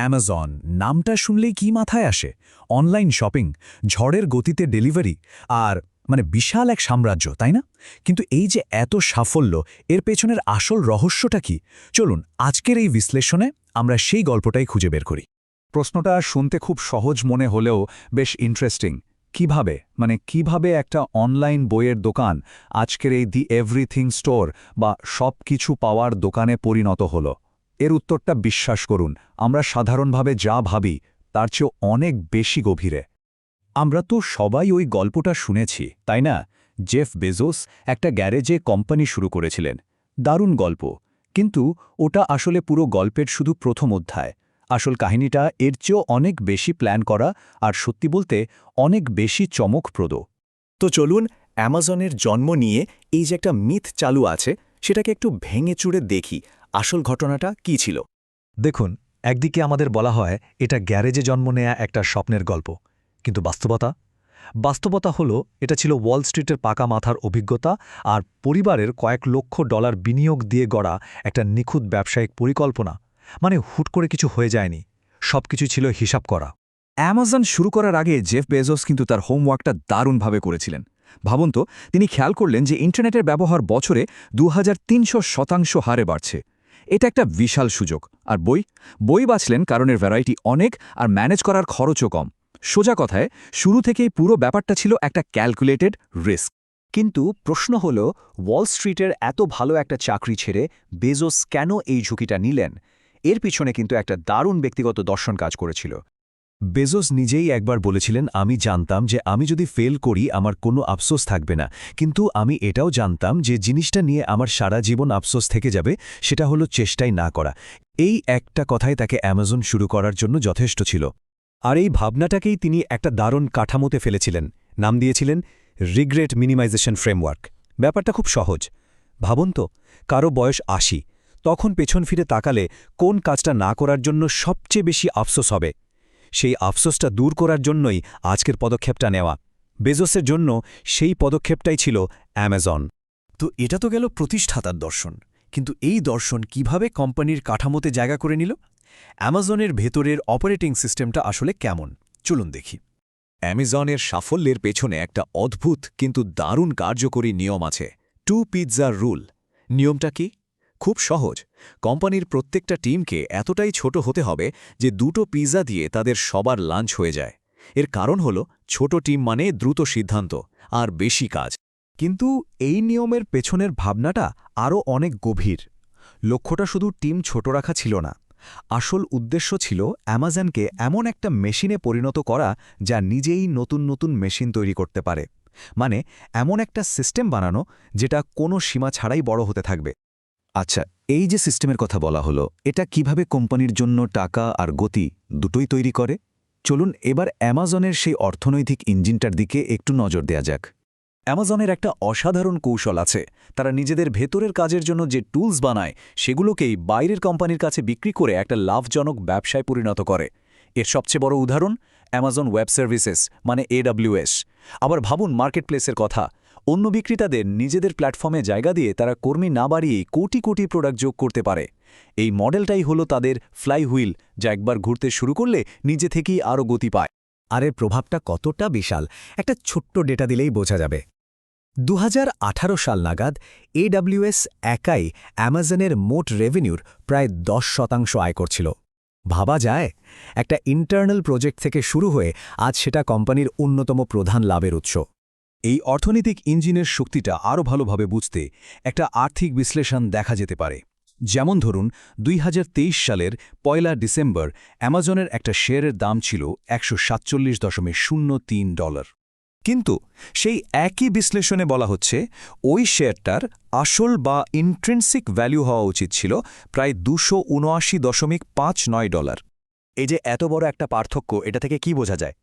Amazon নামটা শুনলেই কি মাথায় আসে? অনলাইন শপিং ঝড়ের গতিতে ডেলিভারি আর মানে বিশাল এক সাম্রাজ্য, তাই না? কিন্তু এই যে এত সাফল্য, এর পেছনের আসল রহস্যটা কি? চলুন আজকের এই বিশ্লেষণে আমরা সেই গল্পটাই খুঁজে বের করি। প্রশ্নটা শুনতে খুব সহজ মনে হলেও বেশ ইন্টারেস্টিং কীভাবে? মানে কীভাবে একটা অনলাইন বইয়ের দোকান, আজকের এই দি এভরিথিং স্টোর বা সব কিছু পাওয়ার দোকানে পরিণত হলো? এর উত্তরটা বিশ্বাস করুন, আমরা সাধারণভাবে যা ভাবি, তার চেয়েও অনেক বেশি গভীরে। আমরা তো সবাই ওই গল্পটা শুনেছি, তাই না? জেফ বেজোস একটা গ্যারেজে কোম্পানি শুরু করেছিলেন। দারুণ গল্প, কিন্তু ওটা আসলে পুরো গল্পের শুধু প্রথম অধ্যায়। আসল কাহিনীটা এর চেয়েও অনেক বেশি প্ল্যান করা আর সত্যি বলতে অনেক বেশি চমকপ্রদ। তো চলুন, অ্যামাজনের জন্ম নিয়ে এই যে একটা মিথ চালু আছে, সেটাকে একটু ভেঙে চুড়ে দেখি আসল ঘটনাটা কি ছিল? দেখুন একদিকে আমাদের বলা হয় এটা গ্যারেজে জন্ম নেয়া একটা স্বপ্নের গল্প। কিন্তু বাস্তবতা? বাস্তবতা হলো এটা ছিল ওয়াল স্ট্রিটের পাকা মাথার অভিজ্ঞতা আর পরিবারের কয়েক লক্ষ ডলার বিনিয়োগ দিয়ে গড়া একটা নিখুঁত ব্যবসায়িক পরিকল্পনা। মানে হুট করে কিছু হয়ে যায়নি। সবকিছু ছিল হিসাব করা। অ্যামাজন শুরু করার আগে জেফ বেজোস কিন্তু তার হোমওয়ার্কটা দারুণভাবে করেছিলেন। ভাবুন তো তিনি খেয়াল করলেন যে ইন্টারনেটের ব্যবহার বছরে দু হাজার তিনশো শতাংশ হারে বাড়ছে। এটা একটা বিশাল সুযোগ। আর বই? বই বাঁচলেন কারণের ভ্যারাইটি অনেক আর ম্যানেজ করার খরচও কম। সোজা কথায়, শুরু থেকেই পুরো ব্যাপারটা ছিল একটা ক্যালকুলেটেড রিস্ক কিন্তু প্রশ্ন হল ওয়াল স্ট্রিটের এত ভালো একটা চাকরি ছেড়ে বেজোস কেন এই ঝুঁকিটা নিলেন? এর পিছনে কিন্তু একটা দারুণ ব্যক্তিগত দর্শন কাজ করেছিল। বেজোস নিজেই একবার বলেছিলেন, আমি জানতাম যে আমি যদি ফেল করি, আমার কোনো আফসোস থাকবে না। কিন্তু আমি এটাও জানতাম যে জিনিসটা নিয়ে আমার সারা জীবন আফসোস থেকে যাবে, সেটা হলো চেষ্টাই না করা। এই একটা কথাই তাকে অ্যামাজন শুরু করার জন্য যথেষ্ট ছিল। আর এই ভাবনাটাকেই তিনি একটা দারুণ কাঠামোতে ফেলেছিলেন। নাম দিয়েছিলেন, রিগ্রেট মিনিমাইজেশন ফ্রেমওয়ার্ক। ব্যাপারটা খুব সহজ। ভাবুন তো, কারও বয়স আশি, তখন পেছন ফিরে তাকালে কোন কাজটা না করার জন্য সবচেয়ে বেশি আফসোস হবে? সেই আফসোসটা দূর করার জন্যই আজকের পদক্ষেপটা নেওয়া। বেজোসের জন্য সেই পদক্ষেপটাই ছিল অ্যামাজন। তো এটা তো গেল প্রতিষ্ঠাতার দর্শন। কিন্তু এই দর্শন কীভাবে কোম্পানির কাঠামোতে জায়গা করে নিল? অ্যামাজনের ভেতরের অপারেটিং সিস্টেমটা আসলে কেমন? চলুন দেখি। অ্যামাজনের সাফল্যের পেছনে একটা অদ্ভুত কিন্তু দারুণ কার্যকরী নিয়ম আছে। টু পিৎজার রুল। নিয়মটা কি? খুব সহজ। কোম্পানির প্রত্যেকটা টিমকে এতটাই ছোট হতে হবে যে দুটো পিৎজা দিয়ে তাদের সবার লাঞ্চ হয়ে যায়। এর কারণ হল, ছোট টিম মানে দ্রুত সিদ্ধান্ত, আর বেশি কাজ। কিন্তু এই নিয়মের পেছনের ভাবনাটা আরও অনেক গভীর। লক্ষ্যটা শুধু টিম ছোট রাখা ছিল না। আসল উদ্দেশ্য ছিল অ্যামাজনকে এমন একটা মেশিনে পরিণত করা যা নিজেই নতুন নতুন মেশিন তৈরি করতে পারে। মানে এমন একটা সিস্টেম বানানো যেটা কোনো সীমা ছাড়াই বড় হতে থাকবে। আচ্ছা এই যে সিস্টেমের কথা বলা হলো, এটা কীভাবে কোম্পানির জন্য টাকা আর গতি দুটোই তৈরি করে? চলুন এবার অ্যামাজনের সেই অর্থনৈতিক ইঞ্জিনটার দিকে একটু নজর দেয়া যাক। অ্যামাজনের একটা অসাধারণ কৌশল আছে। তারা নিজেদের ভেতরের কাজের জন্য যে টুলস বানায়, সেগুলোকেই বাইরের কোম্পানির কাছে বিক্রি করে একটা লাভজনক ব্যবসায় পরিণত করে। এর সবচেয়ে বড় উদাহরণ, অ্যামাজন ওয়েব সার্ভিসেস মানে এডাব্লিউএস আবার ভাবুন মার্কেটপ্লেসের কথা অন্য বিক্রেতাদের নিজেদের প্ল্যাটফর্মে জায়গা দিয়ে তারা কর্মী না বাড়িয়েই কোটি কোটি প্রোডাক্ট যোগ করতে পারে। এই মডেলটাই হলো তাদের ফ্লাই হুইল যা একবার ঘুরতে শুরু করলে নিজে থেকেই আরও গতি পায়। আর এর প্রভাবটা কতটা বিশাল, একটা ছোট্ট ডেটা দিলেই বোঝা যাবে। দু হাজার আঠারো সাল নাগাদ এডাব্লিউএস একাই অ্যামাজনের মোট রেভিনিউর প্রায় দশ শতাংশ আয় করছিল। ভাবা যায়, একটা ইন্টারনাল প্রজেক্ট থেকে শুরু হয়ে আজ সেটা কোম্পানির অন্যতম প্রধান লাভের উৎস। এই অর্থনৈতিক ইঞ্জিনের শক্তিটা আরও ভালোভাবে বুঝতে একটা আর্থিক বিশ্লেষণ দেখা যেতে পারে। যেমন ধরুন, দুই হাজার তেইশ সালের পয়লা ডিসেম্বর অ্যামাজনের একটা শেয়ারের দাম ছিল একশো তিন ডলার। কিন্তু সেই একই বিশ্লেষণে বলা হচ্ছে, ওই শেয়ারটার আসল বা ইন্ট্রেন্সিক ভ্যালু হওয়া উচিত ছিল প্রায় দুশো দশমিক পাঁচ নয় ডলার। এই যে এত বড় একটা পার্থক্য, এটা থেকে কি বোঝা যায়?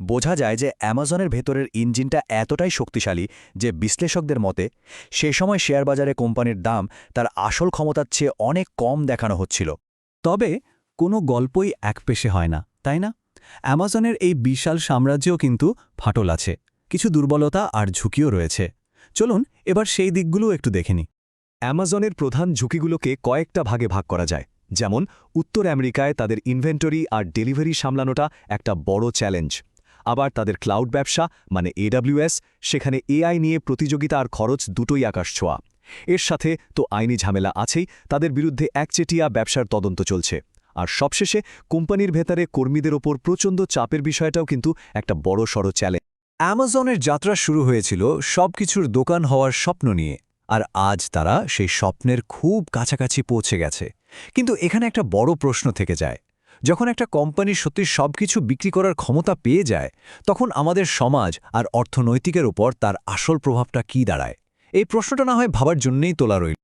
বোঝা যায় যে অ্যামাজনের ভেতরের ইঞ্জিনটা এতটাই শক্তিশালী যে বিশ্লেষকদের মতে, সে সময় শেয়ার বাজারে কোম্পানির দাম তার আসল ক্ষমতার চেয়ে অনেক কম দেখানো হচ্ছিল। তবে কোনো গল্পই একপেশে হয় না, তাই না? অ্যামাজনের এই বিশাল সাম্রাজ্যেও কিন্তু ফাটল আছে, কিছু দুর্বলতা আর ঝুঁকিও রয়েছে। চলুন এবার সেই দিকগুলো একটু দেখে নি অ্যামাজনের প্রধান ঝুঁকিগুলোকে কয়েকটা ভাগে ভাগ করা যায়। যেমন, উত্তর আমেরিকায় তাদের ইনভেন্টরি আর ডেলিভারি সামলানোটা একটা বড় চ্যালেঞ্জ। আবার তাদের ক্লাউড ব্যবসা মানে এডাব্লিউএস সেখানে এআই নিয়ে প্রতিযোগিতা আর খরচ দুটোই আকাশ ছোঁয়া। এর সাথে তো আইনি ঝামেলা আছেই, তাদের বিরুদ্ধে একচেটিয়া ব্যবসার তদন্ত চলছে। আর সবশেষে কোম্পানির ভেতরে কর্মীদের ওপর প্রচণ্ড চাপের বিষয়টাও কিন্তু একটা বড় সড় চ্যালেঞ্জ অ্যামাজনের যাত্রা শুরু হয়েছিল সবকিছুর দোকান হওয়ার স্বপ্ন নিয়ে, আর আজ তারা সেই স্বপ্নের খুব কাছাকাছি পৌঁছে গেছে। কিন্তু এখানে একটা বড় প্রশ্ন থেকে যায় যখন একটা কোম্পানি সত্যি সব কিছু বিক্রি করার ক্ষমতা পেয়ে যায়, তখন আমাদের সমাজ আর অর্থনৈতিকের ওপর তার আসল প্রভাবটা কী দাঁড়ায়? এই প্রশ্নটা না হয় ভাবার জন্যেই তোলা রইল।